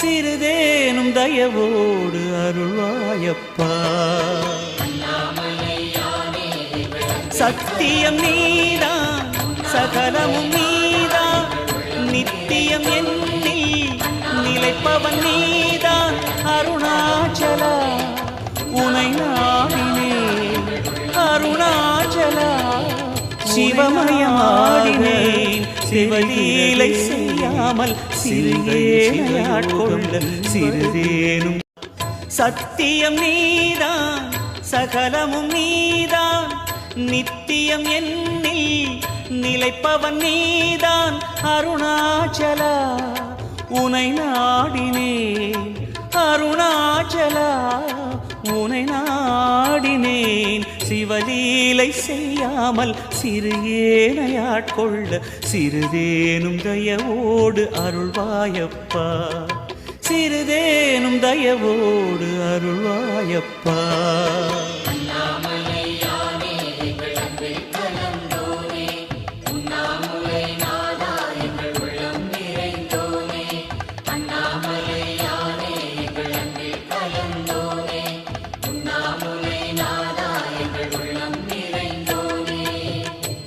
சிறிதேனும் தயவோடு அருள்வாயப்பா. சத்தியம் நீதான் சகலமும் நீதான் நித்தியம் என்னில் நிலைப்பவன் நீதான் அருணாச்சலா உனை நாடினே. அருணாச்சலா சிவமயமாடினே. சிவலீலை செய்யாமல் சிறியேனையாட்கொள்ள சிறிதேனும். சத்தியம் நீதான் சகலமும் நீதான். நித்தியம் என்னில் நிலைப்பவன் நீதான். அருணாச்சலா உனை நாடினே அருணாச்சலா. சிவலீலை செய்யாமல் சிறு ஏனையாட்கொள்ள சிறிதேனும் தயவோடு அருள்வாயப்பா. சிறிதேனும் தயவோடு அருள்வாயப்பா. அண்ணாமலை